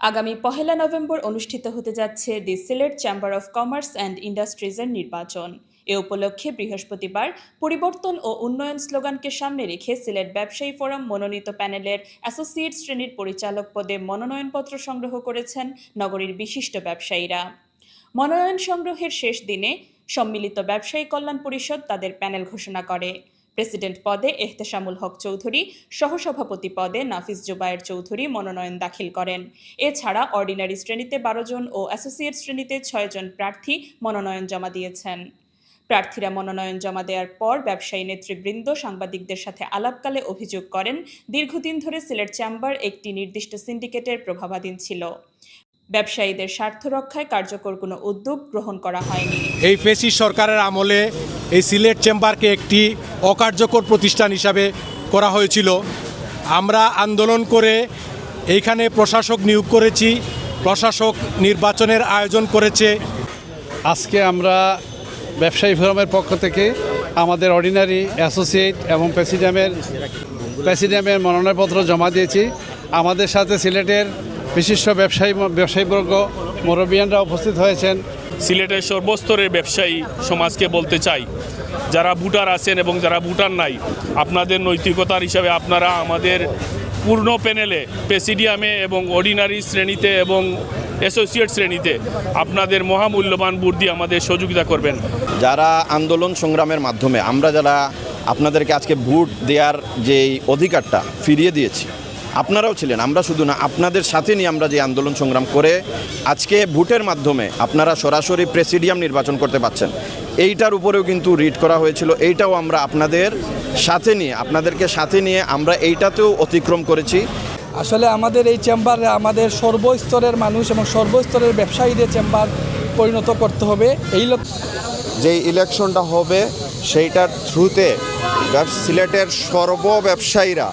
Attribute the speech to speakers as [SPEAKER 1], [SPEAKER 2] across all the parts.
[SPEAKER 1] আগামী পহেলা নভেম্বর অনুষ্ঠিত হতে যাচ্ছে the Sylhet chamber of commerce and ইন্ডাস্ট্রিজের নির্বাচন। এ উপলক্ষে বৃহস্পতিবার পরিবর্তন ও উন্নয়ন স্লোগানকে সামনে রেখে সিলেট ব্যবসায়ী ফোরাম মনোনীত প্যানেলের অ্যাসোসিয়েট শ্রেণির পরিচালক পদে মনোনয়নপত্র সংগ্রহ করেছেন নগরীর বিশিষ্ট ব্যবসায়ীরা। মনোনয়ন সংগ্রহের শেষ দিনে সম্মিলিত ব্যবসায়ী কল্যাণ পরিষদ তাদের প্যানেল ঘোষণা করে। প্রেসিডেন্ট পদে এহতেশামুল হক চৌধুরী, সহসভাপতি পদে নাফিস জুবায়ের চৌধুরী মনোনয়ন দাখিল করেন। এছাড়া অর্ডিনারি শ্রেণীতে বারো জন ও অ্যাসোসিয়েট শ্রেণীতে ছয় জন প্রার্থী মনোনয়ন জমা দিয়েছেন। প্রার্থীরা মনোনয়ন জমা দেওয়ার পর ব্যবসায়ী নেতৃবৃন্দ সাংবাদিকদের সাথে আলাপকালে অভিযোগ করেন, দীর্ঘদিন ধরে সিলেট চেম্বার একটি নির্দিষ্ট সিন্ডিকেটের প্রভাবাধীন ছিল। ব্যবসায়ীদের স্বার্থ রক্ষায় কার্যকর কোনো উদ্যোগ গ্রহণ করা হয়নি।
[SPEAKER 2] এই ফেসি সরকারের আমলে এই সিলেট চেম্বারকে একটি অকার্যকর প্রতিষ্ঠান হিসাবে করা হয়েছিল। আমরা আন্দোলন করে এইখানে প্রশাসক নিয়োগ করেছি প্রশাসক নির্বাচনের আয়োজন করেছে।
[SPEAKER 3] আজকে আমরা ব্যবসায়ী ফোরামের পক্ষ থেকে আমাদের অর্ডিনারি অ্যাসোসিয়েট এবং প্রেসিডিয়ামের প্রেসিডিয়ামের মনোনয়নপত্র জমা দিয়েছি। আমাদের সাথে সিলেটের বিশিষ্ট ব্যবসায়ী ব্যবসায়ীবর্গ মুরব্বিয়ানরা উপস্থিত হয়েছেন।
[SPEAKER 4] সিলেটের সর্বস্তরের ব্যবসায়ী সমাজকে বলতে চাই যারা ভোটার আছেন এবং যারা ভোটার নাই আপনাদের নৈতিকতার হিসাবে আপনারা আমাদের পূর্ণ প্যানেলে প্রেসিডিয়ামে এবং অর্ডিনারি শ্রেণীতে এবং অ্যাসোসিয়েট শ্রেণীতে আপনাদের মহামূল্যবান বুদ্ধি আমাদের সহযোগিতা করবেন।
[SPEAKER 5] যারা আন্দোলন সংগ্রামের মাধ্যমে আমরা যারা আপনাদেরকে আজকে ভোট দেওয়ার যেই অধিকারটা ফিরিয়ে দিয়েছি আপনারাও ছিলেন আমরা শুধু না আপনাদের সাথে নিয়ে আমরা যে আন্দোলন সংগ্রাম করে আজকে ভোটের মাধ্যমে আপনারা সরাসরি প্রেসিডিয়াম নির্বাচন করতে পারছেন। এইটার উপরেও কিন্তু রিড করা হয়েছিল এইটাও আমরা আপনাদের সাথে নিয়ে আপনাদেরকে সাথে নিয়ে আমরা এইটাতেও অতিক্রম করেছি।
[SPEAKER 6] আসলে আমাদের এই চেম্বারে আমাদের সর্বস্তরের মানুষ এবং সর্বস্তরের ব্যবসায়ীদের চেম্বার পরিণত করতে হবে। এই লক্ষ্য
[SPEAKER 7] যেই ইলেকশনটা হবে সেইটার থ্রুতে সিলেটের সর্ব ব্যবসায়ীরা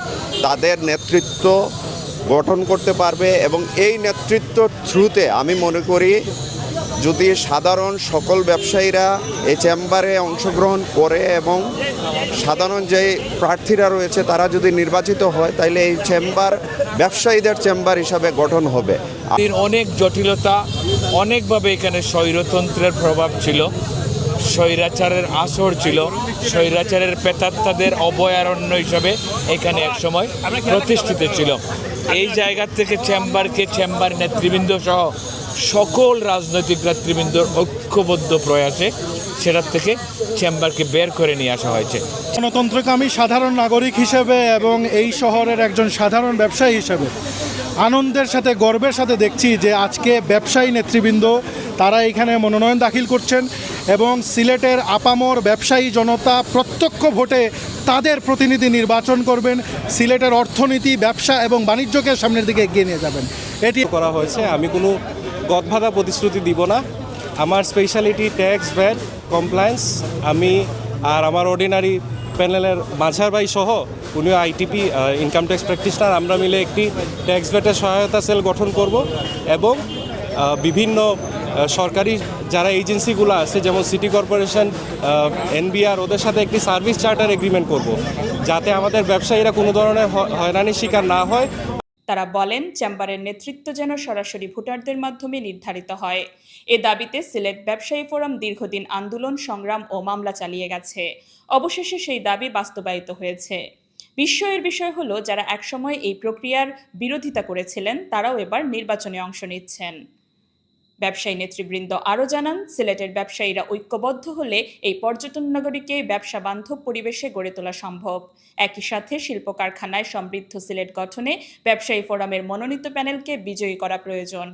[SPEAKER 7] তাদের নেতৃত্ব গঠন করতে পারবে এবং এই নেতৃত্ব থ্রুতে আমি মনে করি যদি সাধারণ সকল ব্যবসায়ীরা এই চেম্বারে অংশগ্রহণ করে এবং সাধারণ যে প্রার্থীরা রয়েছে তারা যদি নির্বাচিত হয় তাহলে এই চেম্বার, ব্যবসায়ীদের চেম্বার হিসাবে গঠন হবে।
[SPEAKER 8] অনেক জটিলতা, অনেকভাবে এখানে স্বৈরতন্ত্রের প্রভাব ছিল। স্বৈরাচারের আসর ছিল। স্বৈরাচারের পেতাত্তাদের অভয়ারণ্য হিসাবে এখানে একসময় প্রতিষ্ঠিত ছিল। এই জায়গা থেকে চেম্বারকে চেম্বার নেতৃবৃন্দ সহ সকল রাজনৈতিক নেতৃবৃন্দর ঐক্যবদ্ধ প্রয়াসে সেটার থেকে চেম্বারকে বের করে নিয়ে আসা হয়েছে।
[SPEAKER 9] গণতন্ত্রকে আমি সাধারণ নাগরিক হিসেবে এবং এই শহরের একজন সাধারণ ব্যবসায়ী হিসেবে আনন্দের সাথে, গর্বের সাথে দেখছি যে আজকে ব্যবসায়ী নেতৃবৃন্দ, তারা এখানে মনোনয়ন দাখিল করছেন। এবং সিলেটের আপামর ব্যবসায়ী জনতা প্রত্যক্ষ ভোটে তাদের প্রতিনিধি নির্বাচন করবেন। সিলেটের অর্থনীতি, ব্যবসা এবং বাণিজ্যকে সামনের দিকে এগিয়ে নিয়ে যাবেন। এটি
[SPEAKER 2] করা হয়েছে। আমি কোনো গদভাদা প্রতিশ্রুতি দিব না। আমার স্পেশালিটি ট্যাক্স ভ্যাট কমপ্লায়েন্স আমি আর আমার অর্ডিনারি প্যানেলের মাঝার ভাই সহ উনিও আইটিপি ইনকাম ট্যাক্স প্র্যাকটিশনার আমরা মিলে একটি ট্যাক্স ভ্যাটের সহায়তা সেল গঠন করব এবং বিভিন্ন সরকারি যারা এজেন্সিগুলো আছে, যেমন সিটি কর্পোরেশন এনবিআর, ওদের সাথে একটি সার্ভিস চার্টার এগ্রিমেন্ট করব। যাতে আমাদের ব্যবসায়ীরা কোনো ধরনের হয়রানির শিকার না হয়।
[SPEAKER 1] তারা বলেন, চেম্বারের নেতৃত্ব যেন সরাসরি ভোটারদের মাধ্যমে নির্ধারিত হয়। এ দাবিতে সিলেট ব্যবসায়ী ফোরাম দীর্ঘদিন আন্দোলন, সংগ্রাম ও মামলা চালিয়ে গেছে। অবশেষে সেই দাবি বাস্তবায়িত হয়েছে। বিস্ময়ের বিষয় হলো, যারা একসময় এই প্রক্রিয়ার বিরোধিতা করেছিলেন, তারাও এবার নির্বাচনে অংশ নিচ্ছেন। ব্যবসায়ী নেতৃবৃন্দ আরও জানান, সিলেটের ব্যবসায়ীরা ঐক্যবদ্ধ হলে এই পর্যটন নগরীকে ব্যবসা বান্ধব পরিবেশে গড়ে তোলা সম্ভব। একই সাথে শিল্প কারখানায় সমৃদ্ধ সিলেট গঠনে ব্যবসায়ী ফোরামের মনোনীত প্যানেলকে বিজয়ী করা প্রয়োজন।